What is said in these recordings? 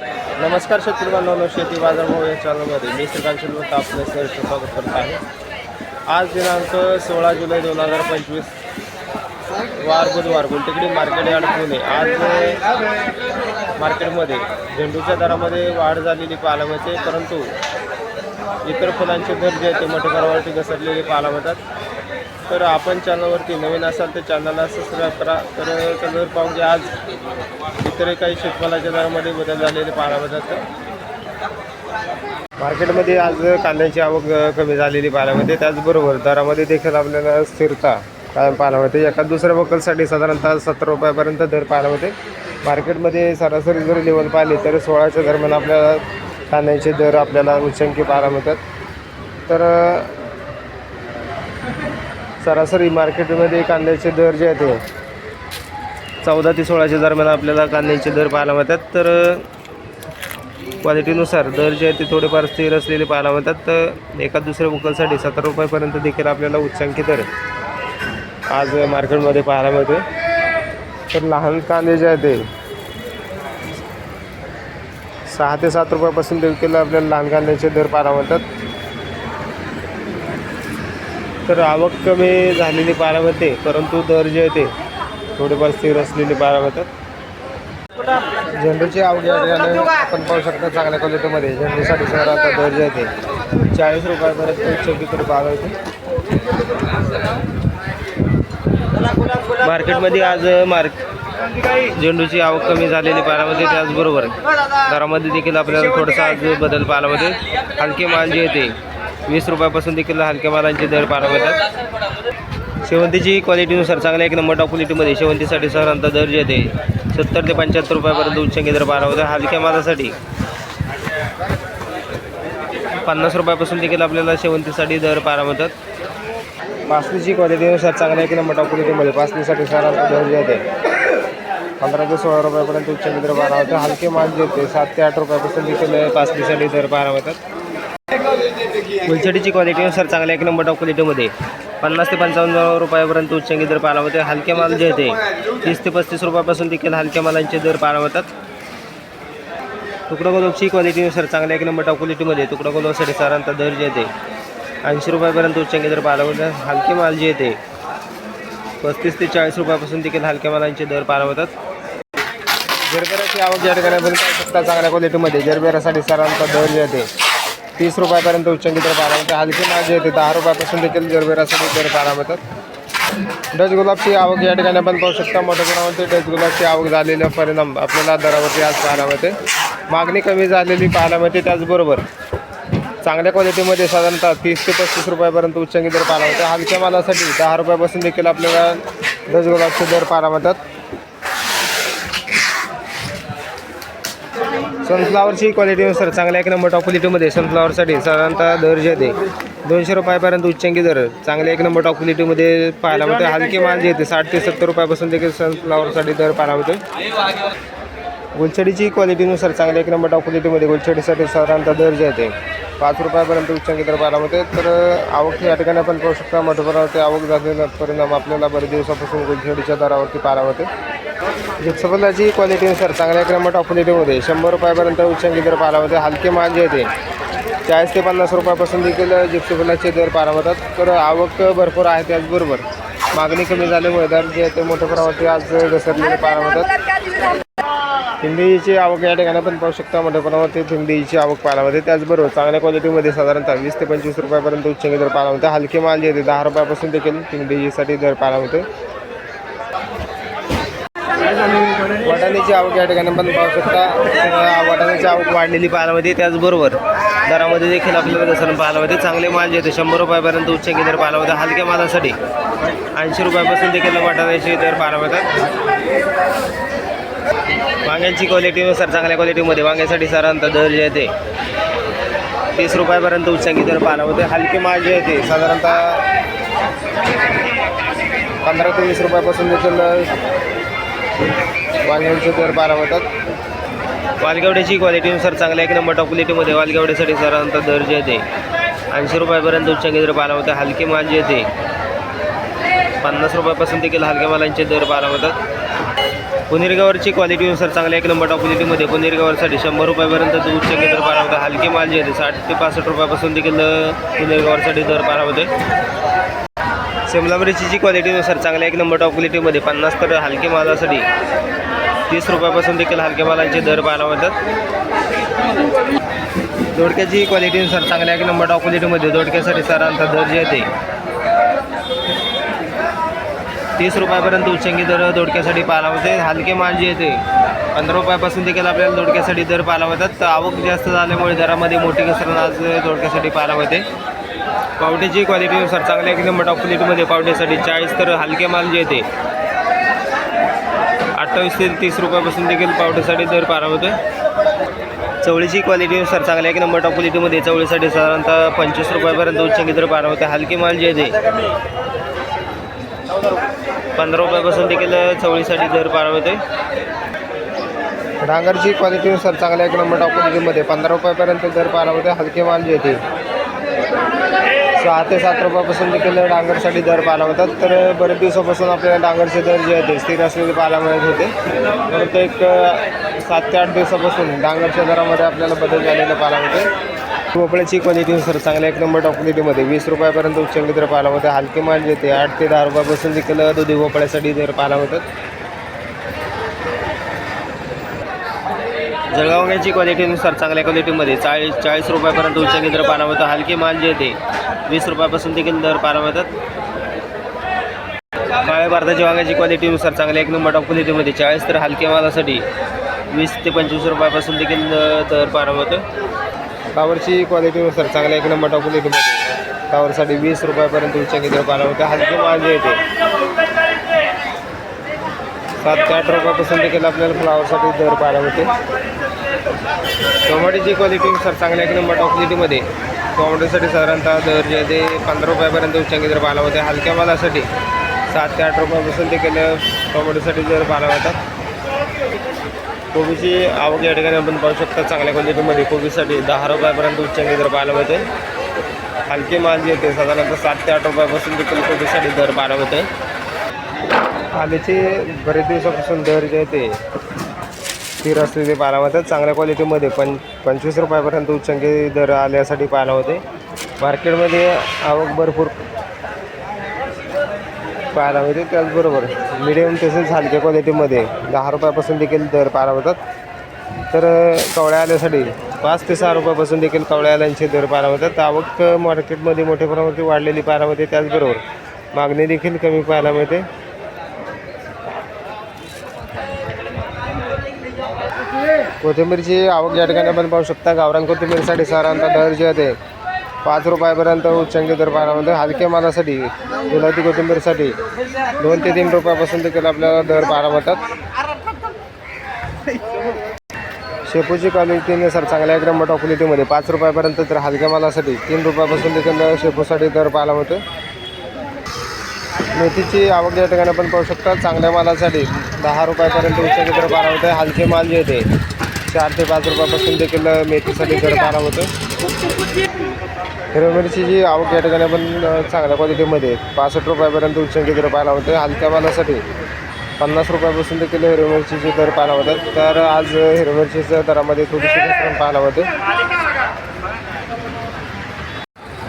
नमस्कार शेतकरी बांधवांनो शेती बाजार भाव चॅनलमध्ये मी श्रीकांत शिल्वत आपलं सहर्ष स्वागत करत आहे. आज दिनांक सोळा जुलै दोन हजार पंचवीस वार बुधवार गुलटेकडी मार्केट यार्ड पुणे. आज मार्केटमध्ये झेंडूच्या दरामध्ये वाढ झालेली पाहायला मिळते परंतु इतर फुलांचे दर जे आहेत ते मोठ्या प्रमाणावरती घसरलेले पाहायला मिळतात तर आपण चॅनलवरती नवीन असाल तर चॅनलला सबस्क्राईब करा. तर चॅनलवर पाहून की आज इतर काही शेतमालाच्या दरामध्ये बदल झालेले पाहायला मिळतात मार्केटमध्ये आज कांद्याची आवक कमी झालेली पाहायला मिळते. त्याचबरोबर दरामध्ये देखील आपल्याला स्थिरता कायम पाहायला मिळते. एका दुसऱ्या वकलसाठी साधारणतः सत्तर रुपयापर्यंत दर पाहायला मिळते. मार्केटमध्ये सरासरी जर लेवल पाहिली तर सोळाच्या दरम्यान आपल्याला कांद्याचे दर आपल्याला उच्चांकी पाहायला मिळतात. तर सरासरी मार्केटमध्ये कांद्याचे दर जे आहेत ते चौदा ते सोळाच्या दरम्यान आपल्याला कांद्याचे दर पाहायला मिळतात. तर क्वालिटीनुसार दर जे आहेत ते थोडेफार स्थिर असलेले पाहायला मिळतात. तर एका दुसऱ्या बुकलसाठी सत्तर रुपयापर्यंत देखील आपल्याला उच्चांकी दर आज मार्केटमध्ये पाहायला मिळते तर लहान कांदे जे आहेत ते सहा ते सात रुपयापासून देखील आपल्याला लहान कांद्याचे दर पाहायला मिळतात. तर आवक कमी झालेली पाहायला मिळते परंतु दर जे आहे ते थोडेफार स्थिर असलेली पाहायला मिळतात झेंडूची आवक या ठिकाणी आपण पाहू शकता चांगल्या क्वालिटीमध्ये झेंडूसाठी शहराचा दर जे आहे ते चाळीस रुपयापर्यंत उच्च किती पाहायला मार्केटमध्ये आज मार्क झेंडूची आवक कमी झालेली पाहायला मिळते त्याचबरोबर. दरामध्ये देखील आपल्याला थोडासा आज बदल पाहायला मिळते हलके माल जे येते वीस रुपयापासून देखील हलक्या मालांचे दर पाहायला मिळतात. शेवंतीची क्वालिटीनुसार चांगल्या एक नंबर टॉप क्वालिटीमध्ये शेवंतीसाठी साधारणतः दर जे येते सत्तर ते पंच्याहत्तर रुपयापर्यंत उच्चांकी दर पाहायला होतात हलक्या मालासाठी. पन्नास रुपयापासून देखील आपल्याला शेवंतीसाठी दर पाहायला मिळतात. पासणीची क्वालिटीनुसार चांगल्या एक नंबर टॉप क्वालिटीमध्ये पासनीसाठी साधारणतः दर जे येते पंधरा ते सोळा रुपयापर्यंत उच्चांकी दर पाहायला हलके माल जे येते सात ते आठ रुपयापासून देखील पासणीसाठी दर पाहायला होतात फुलछडीची क्वालिटीनुसार चांगल्या एक नंबर टॉप क्वालिटीमध्ये पन्नास ते पंचावन्न रुपयापर्यंत उच्चांकी दर पाहायला मिळते हलके माल जे येते. तीस ते पस्तीस रुपयापासून देखील हलक्या मालांचे दर पाहायला मिळतात तुकडा गोलपची क्वालिटीनुसार चांगल्या एक नंबर टॉप क्वालिटीमध्ये तुकडा गोलपसाठी साधारणतः दर जे येते ऐंशी रुपयापर्यंत उच्चांकी दर पाहायला मिळतात हलके माल जे येते पस्तीस ते चाळीस रुपयापासून देखील हलक्या मालांचे दर पाहायला मिळतात जरबेराची आवक या ठिकाणी पाहू शकता चांगल्या क्वालिटीमध्ये जरबेरासाठी साधारणतः दर जे येते तीस रुपयापर्यंत उच्चांकी दर पाहायला मिळते हलकी माल जे येते दहा रुपयापासून देखील जरबेरासाठी दर पाहायला मिळतात डच गुलाबची आवक या ठिकाणी आपण पाहू शकता. मोठ्या प्रमाणावरती डच गुलाबची आवक झालेला परिणाम आपल्याला दरावरती आज पाहायला मिळते मागणी कमी झालेली पाहायला मिळते त्याचबरोबर चांगल्या क्वालिटीमध्ये साधारणतः तीस ते पस्तीस रुपयापर्यंत उच्चांकी दर पाहायला मिळते हलक्या मालासाठी दहा रुपयापासून देखील आपल्याला डच गुलाबचे दर पाहायला मिळतात. सनफ्लावरची सर चांगल्या एक नंबर टॉप क्वालिटीमध्ये सनफ्लावरसाठी साधारणतः दर जे येते दोनशे रुपयापर्यंत उच्चांकी दर चांगल्या एक नंबर टॉप क्वालिटीमध्ये पाहायला मिळते हलके माल जे येते साठ ते सत्तर रुपयापासून देखील सनफ्लावरसाठी दर पाहायला मिळतो गुलछडीची क्वालिटीनुसार चांगल्या एक नंबर टॉप क्वालिटीमध्ये गुलछडीसाठी साधारणतः दर जे येते पाच रुपयापर्यंत उच्चांकी दर पाहायला होते तर आवक या ठिकाणी आपण पाहू शकता मोठ्या प्रमाणावरती आवक झालेला परिणाम आपल्याला बरेच दिवसापासून गुलछडीच्या दरावरती पाहायला होते जिप्सफलाची क्वालिटीनुसार चांगल्या एक नंबर टॉप क्वालिटीमध्ये शंभर रुपयापर्यंत उच्चांकी दर पाहायला होते हलके माल जे येते चाळीस ते पन्नास रुपयापासून देखील जिप्सफलाचे दर पाहायला होतात तर आवक भरपूर आहे त्याचबरोबर. मागणी कमी झाल्यामुळे दर जे आहे ते मोठ्या प्रमाणावरती आज घसरलेले पाहायला होतात हिंदीची आवक या ठिकाणी पण पाहू शकता मोठ्या प्रमाणावरती हिंदीची आवक पाहायला मिळते. त्याचबरोबर चांगल्या क्वालिटीमध्ये साधारणतः वीस ते पंचवीस रुपयापर्यंत उच्चांकी दर पाहायला मिळते. हलके माल जे येते दहा रुपयापासून देखील हिंदीसाठी दर पाहायला मिळते. वाटाण्याची आवक या ठिकाणी पण पाहू शकता. वाटाण्याची आवक वाढलेली पाहायला मिळते. त्याचबरोबर दरामध्ये देखील आपल्याला घसरण पाहायला मिळते. चांगले माल जे येते शंभर रुपयापर्यंत उच्चांकी दर पाहायला मिळते. हलक्या मालासाठी ऐंशी रुपयापासून देखील वाटाण्याचे दर पाहायला मिळतात. वांग्यांची क्वालिटीनुसार चांगल्या क्वालिटीमध्ये वांग्यासाठी साधारणतः दर जे येते तीस रुपयापर्यंत उच्चांकी दर पाहायला होते. हलके माल जे येते साधारणतः पंधरा ते वीस रुपयापासून देखील वांग्यांचे दर पाहायला होतात. वालगवड्याची क्वालिटीनुसार चांगल्या एक नंबर टॉप क्वालिटीमध्ये वालगवड्यासाठी साधारणतः दर जे येते ऐंशी रुपयापर्यंत उच्चांकी दर पाहायला होते. हलके माल जे येते पन्नास रुपयापासून देखील हलक्या मालांचे दर पाहायला होतात. पुनेरी क्वालिटीनुसार चांगल्या एक नंबर टॉप क्वालिटीमध्ये पुनेरी शंभर रुपयापर्यंत दूध शक्य दर पारा होते. हलके माल जे आहे ते साठ ते पासष्ट रुपयापासून देखील अ, दर पारा होते. शिमला मिरचीची क्वालिटीनुसार चांगल्या एक नंबर टॉप क्वालिटीमध्ये पन्नास तर हलके मालासाठी तीस रुपयापासून देखील हलक्या मालांचे दर पाहायला मिळतात. दोडक्याची क्वालिटीनुसार चांगल्या एक नंबर टॉप क्वालिटीमध्ये दोडक्यासाठी सरांचा दर जे आहे ते तीस रुपयापर्यंत उच्चंगी दर दोडक्यासाठी पाहायला होते हलके माल जे येते. पंधरा रुपयापासून देखील आपल्याला दोडक्यासाठी दर पाहायला होतात तर आवक जास्त झाल्यामुळे दरामध्ये मोठी घसरण आज दोडक्यासाठी पाहायला होते पावट्याची क्वालिटीनुसार चांगल्या एक नंबर टॉप क्वालिटीमध्ये पावट्यासाठी चाळीस तर हलके माल जे येते. अठ्ठावीस ते तीस रुपयापासून देखील पावट्यासाठी दर पाहायला होते चवळीची क्वालिटीनुसार चांगल्या एक नंबर टॉप क्वालिटीमध्ये चवळीसाठी साधारणतः पंचवीस रुपयापर्यंत उच्चंगी दर पारा होते हलके माल जे आहे पंधरा रुपयापासून देखील चवळीसाठी दर पारा होते डांगरची क्वालिटीनुसार चांगल्या एक नंबर टॉप पंधरा रुपयापर्यंत दर पारा होते हलके माल जे येते सहा ते सात रुपयापासून देखील डांगरसाठी दर पाहायला होतात तर बरेच दिवसापासून आपल्याला डांगरचे दर जे होते स्थिर असलेले पाहायला मिळत होते. परंतु एक सात ते आठ दिवसापासून डांगरच्या दरामध्ये आपल्याला बदल झालेला पाहायला होते भोपळ्याची क्वालिटीनुसार चांगल्या एक नंबर टॉप क्वालिटीमध्ये वीस रुपयापर्यंत उच्चंगी दर पाहायला होतं हलके माल येते आठ ते दहा रुपयापासून देखील दुधी भोपळ्यासाठी दर पाहायला होतं. जळगावण्याची क्वालिटीनुसार चांगल्या क्वालिटीमध्ये चाळीस चाळीस रुपयापर्यंत उच्चंगी दर पाहायला होतं हलके माल जे वीस रुपयापासून देखील दर पाहायला मिळतात काळ्या भारताच्या वांग्याची क्वालिटीनुसार चांगल्या एक नंबर टॉप क्वालिटीमध्ये चाळीस तर हलके मालासाठी वीस ते पंचवीस रुपयापासून देखील दर पाहायला होतं. कावरची क्वालिटीनुसार चांगल्या एक नंबर टॉप क्वालिटीमध्ये कावरसाठी वीस रुपयापर्यंत उच्चंगी दर पाहायला होते हलके माझे येते. सात ते आठ रुपयापासून देखील आपल्याला फ्लावरसाठी दर पाहायला होते टोमॅटोची क्वालिटीनुसार चांगल्या एक नंबर टॉप क्वालिटीमध्ये टोमॅटोसाठी साधारणतः दर जे आहे ते पंधरा रुपयापर्यंत उच्चांकी दर पाहायला होते हलक्या मालासाठी सात ते आठ रुपयापासून देखील टोमॅटोसाठी दर पाहायला होतात कोबीची आवक या ठिकाणी आपण पाहू शकता चांगल्या क्वालिटीमध्ये. कोबीसाठी दहा रुपयापर्यंत उच्चांकी दर पाहायला मिळते. हलके माल जे येते साधारणतः सात ते आठ रुपयापासून देखील कोबीसाठी दर पाहायला मिळते. आलेचे बरेच दिवसापासून दर जे आहे ते स्थिर असलेले पाहायला होतात चांगल्या क्वालिटीमध्ये पण पंचवीस रुपयापर्यंत उच्चांकी दर आल्यासाठी पाहायला होते मार्केटमध्ये आवक भरपूर पाहायला मिळते. त्याचबरोबर मिडियम तसेच हलक्या क्वालिटीमध्ये दहा रुपयापासून देखील दर पाहायला होतात तर कवळ्या आल्यासाठी पाच ते सहा रुपयापासून देखील कवळ्या आल्यांचे दर पाहायला होतात आवक मार्केटमध्ये मोठ्या प्रमाणात वाढलेली पाहायला मिळते. त्याचबरोबर मागणी देखील कमी पाहायला मिळते. कोथिंबीरची आवक या ठिकाणी आपण पाहू शकता. गावरान कोथिंबीरसाठी साधारणतः दर जे आहे ते पाच रुपयापर्यंत उच्चांकी दर पाहण्यामध्ये हलक्या मालासाठी गुलाबी कोथिंबीरसाठी दोन ते तीन रुपयापासून देखील आपल्याला दर पाहायला मिळतात. शेपूची क्वालिटीनुसार चांगल्या एकदम मोठ्या क्वालिटीमध्ये पाच रुपयापर्यंत तर हलक्या मालासाठी तीन रुपयापासून देखील शेपूसाठी दर पाहायला मिळतो मेथीची आवक या ठिकाणी आपण पाहू शकता चांगल्या मालासाठी दहा रुपयापर्यंत उच्चांकी दर पाहायला होते हलके माल जे येते चार ते पाच रुपयापासून देखील मेथीसाठी दर पाहायला होतं हिरव मिरचीची आवक या ठिकाणी पण चांगल्या क्वालिटीमध्ये पासष्ट रुपयापर्यंत उच्चांकी दर पाहायला होते. हलक्या मालासाठी पन्नास रुपयापासून देखील हिरव मिरचीचे दर पाहायला होतात. तर आज हिरव मिरचीच्या दरामध्ये थोडीशी घसरण पाहायला होते.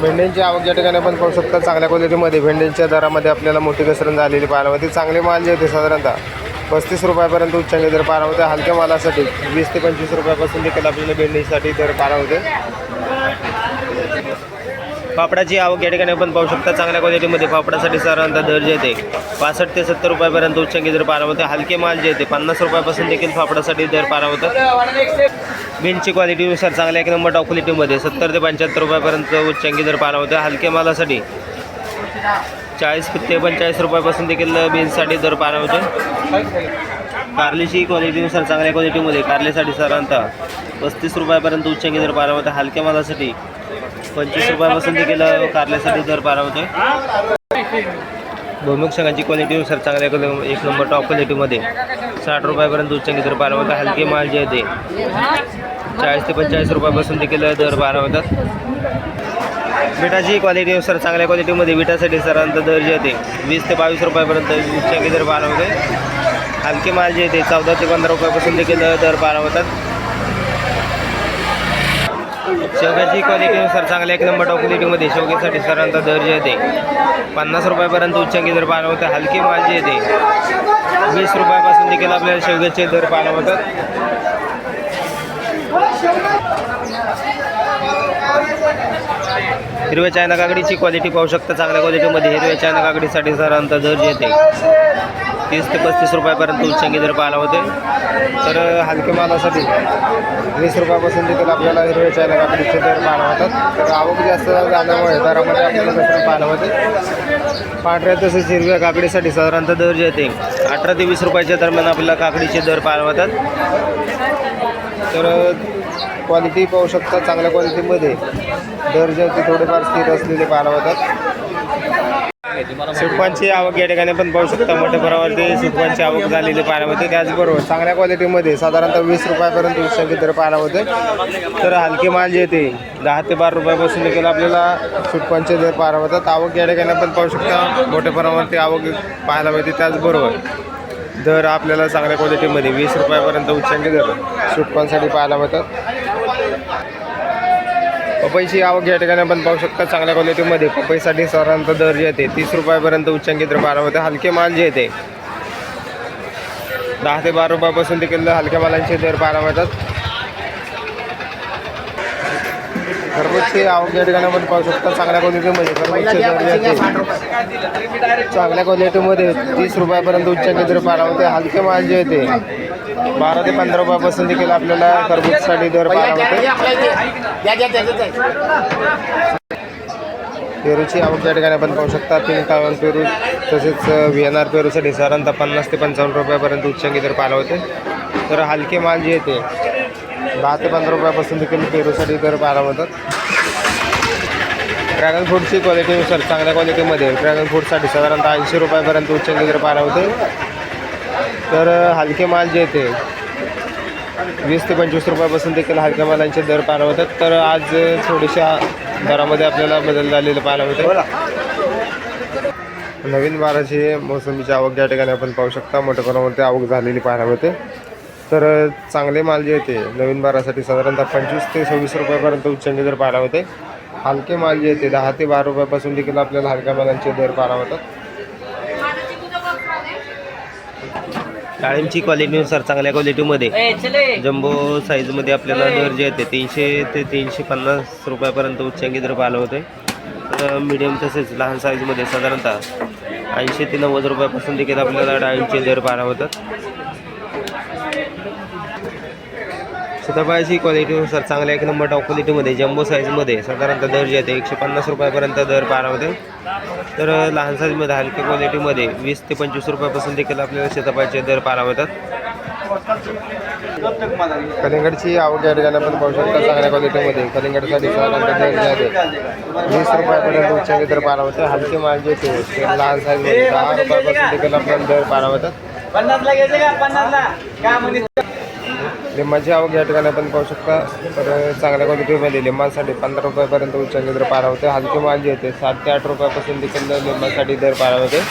भेंड्यांची आवक या ठिकाणी आपण पाहू शकता. चांगल्या क्वालिटीमध्ये भेंड्यांच्या दरामध्ये आपल्याला मोठी घसरण झालेली पाहायला होती. चांगले माल जे होते साधारणतः पस्तीस रुपयापर्यंत उच्चांकी दर पाहायला होते. हलक्या मालासाठी वीस ते पंचवीस रुपयापासून देखील आपल्याला भेंडीसाठी दर पाहायला होते. फापडाची आवक या ठिकाणी आपण पाहू शकता. चांगल्या क्वालिटीमध्ये फापडासाठी साधारणतः दर जे येते पासष्ट ते सत्तर रुपयापर्यंत उच्चांकी दर पारा होते. हलके माल जे येते पन्नास रुपयापासून देखील फापडासाठी दर पारा होतं. बीनची क्वालिटीनुसार चांगल्या एक नंबर टॉप क्वालिटीमध्ये सत्तर ते पंच्याहत्तर रुपयापर्यंत उच्चांकी दर पारा होते. हलके मालासाठी चाळीस ते पंचेचाळीस रुपयापासून देखील बीन्ससाठी दर पारा होते. कारलीची क्वालिटीनुसार चांगल्या क्वालिटीमध्ये कारलेसाठी साधारणतः पस्तीस रुपयापर्यंत उच्चांकी दर पारा होते. हलक्या मालासाठी पंचवीस रुपयापासून देखील कारल्यासाठी दर पाहायला होते भुईमुग शेंगाची क्वालिटीनुसार चांगल्या क्वालिटी एक नंबर टॉप क्वालिटीमध्ये साठ रुपयापर्यंत उच्चांकी दर पाहायला होता हलके माल जे आहे ते. चाळीस ते पंचेचाळीस रुपयापासून देखील दर पाहायला होतात विटाची क्वालिटीनुसार चांगल्या क्वालिटीमध्ये विटासाठी सरांचा दर जे आहे ते वीस ते बावीस रुपयापर्यंत उच्चांकी दर पाहायला होते हलके माल जे येते चौदा ते पंधरा रुपयापासून देखील दर पाहायला होतात शेवग्याची क्वालिटीनुसार चांगल्या एक नंबर टॉप क्वालिटीमध्ये शेवग्यासाठी सरांचा दर जे येते. पन्नास रुपयापर्यंत उच्चांकी दर पाहायला होतं हलकी माल जे येते. वीस रुपयापासून देखील आपल्याला शेवग्याचे दर पाहायला होतात. हिरव्या चायना काकडीची क्वालिटी पाहू शकता चांगल्या क्वालिटीमध्ये हिरव्या चायना काकडीसाठी सरांचा दर जे येते. तीस ते पस्तीस रुपयापर्यंत उच्चांकी दर पाहायला होते. तर हलके मालासाठी वीस रुपयापासून देखील आपल्याला हिरव्या चायना काकडीचे दर पाहायला होतात. तर आवक जास्त झाल्यामुळे दरामध्ये आपल्याला घसरण पाहायला होते. पांढऱ्या तसेच हिरव्या काकडीसाठी साधारणतः दर जे येते अठरा ते वीस रुपयाच्या दरम्यान आपल्याला काकडीचे दर पाहायला होतात. तर क्वालिटी पाहू शकता चांगल्या क्वालिटीमध्ये दर जे होते थोडेफार स्थिर असलेले पाहायला होतात. सुटपांची आवक या ठिकाणी पण पाहू शकता. मोठ्या प्रमाणावरती सुटपांची आवक झालेली पाहायला मिळते. त्याचबरोबर चांगल्या क्वालिटीमध्ये साधारणतः वीस रुपयापर्यंत उत्संगी दर पाहायला मिळते. तर हलके माल जे येते दहा ते बारा रुपयापासून देखील आपल्याला सुटपांचे दर पाहायला होतात आवक या ठिकाणी पण पाहू शकता. मोठ्या प्रमाणावरती आवक पाहायला मिळते. त्याचबरोबर दर आपल्याला चांगल्या क्वालिटीमध्ये वीस रुपयापर्यंत उच्चांकी दर सुटपांसाठी पाहायला मिळतात. पपईची आवक या ठिकाणी आपण पाहू शकता चांगल्या क्वालिटीमध्ये. पपईसाठी साधारणतः दर जे येते तीस रुपयापर्यंत उच्चांकित बारामध्ये हलके माल जे येते दहा ते बारा रुपयापासून देखील हलक्या मालांचे दर बारा मिळतात खरबूजची आवक या ठिकाणी आपण पाहू शकता चांगल्या क्वालिटीमध्ये खरबूजचे दर जे येते चांगल्या क्वालिटीमध्ये तीस रुपयापर्यंत उच्चांकित बारामध्ये होते. हलके माल जे येते बारा ते पंधरा रुपयापासून देखील आपल्याला खरबूजसाठी दर पाहायला होते पेरूची आवक या ठिकाणी आपण पाहू शकता. तीन कावन पेरू तसेच व्ही एन आर पेरूसाठी साधारणतः पन्नास ते पंचावन्न रुपयापर्यंत उच्चांकी दर पाहायला होते तर हलके माल जे येते दहा ते पंधरा रुपयापासून देखील पेरूसाठी दर पाहायला होतात ड्रॅगन फ्रूटची क्वालिटीनुसार चांगल्या क्वालिटीमध्ये ड्रॅगन फ्रूटसाठी साधारणतः ऐंशी रुपयापर्यंत उच्चांकी दर पाहायला होते तर हलके माल जे येते वीस ते पंचवीस रुपयापासून देखील हलक्या मालांचे दर पाहायला होतात तर आज थोडेशा दरामध्ये आपल्याला बदल झालेले पाहायला होते नवीन बाराची मोसंबीची आवक या ठिकाणी आपण पाहू शकता मोठ्या प्रमाणावरती आवक झालेली पाहायला होते तर चांगले माल जे येते नवीन बारासाठी साधारणतः पंचवीस ते सव्वीस रुपयापर्यंत उच्चांकी दर पाहायला होते हलके माल जे येते दहा ते बारा रुपयापासून देखील आपल्याला हलक्या मालांचे दर पाहायला होतात डाळिंबची क्वालिटीनुसार चांगल्या क्वालिटीमध्ये जम्बो साईजमध्ये आपल्याला दर जे येते. तीनशे ते तीनशे पन्नास रुपयापर्यंत उच्चांकी दर पाहिलं होते. तर मीडियम तसेच लहान साईजमध्ये साधारणतः ऐंशी ते नव्वद रुपयापासून देखील आपल्याला डाळिंबचे दर पाहायला होतात सीताफळाची क्वालिटीनुसार चांगल्या एक नंबर टॉप क्वालिटीमध्ये जम्बो साईजमध्ये साधारणतः दर जे येते एकशे पन्नास रुपयापर्यंत दर होते. तर लहान साईजमध्ये हलक्या क्वालिटीमध्ये वीस ते पंचवीस रुपयापासून देखील आपल्याला सीताफळाचे दर पाहायला होतात. कलिंगडची आवक या ठिकाणी आपण पाहू शकता चांगल्या क्वालिटीमध्ये कलिंगडसाठी साधारणतः दर जे आहे वीस रुपयापर्यंत उच्चांकी दर होते. हलके माल जे ते लहान साईजमध्ये दहा रुपयापासून देखील आपल्याला दर पाहायला होतात. पन्नासला घ्यायचे का? पन्नासला. काय म्हणे लिंबाची आवक या ठिकाणी आपण पाहू शकता. तर चांगल्या क्वालिटीमध्ये लिंबासाठी पंधरा रुपयापर्यंत उच्चांकी दर पारा होते. हलकी माल जी होते. सात ते आठ रुपयापासून देखील लिंबासाठी दर पारा होते.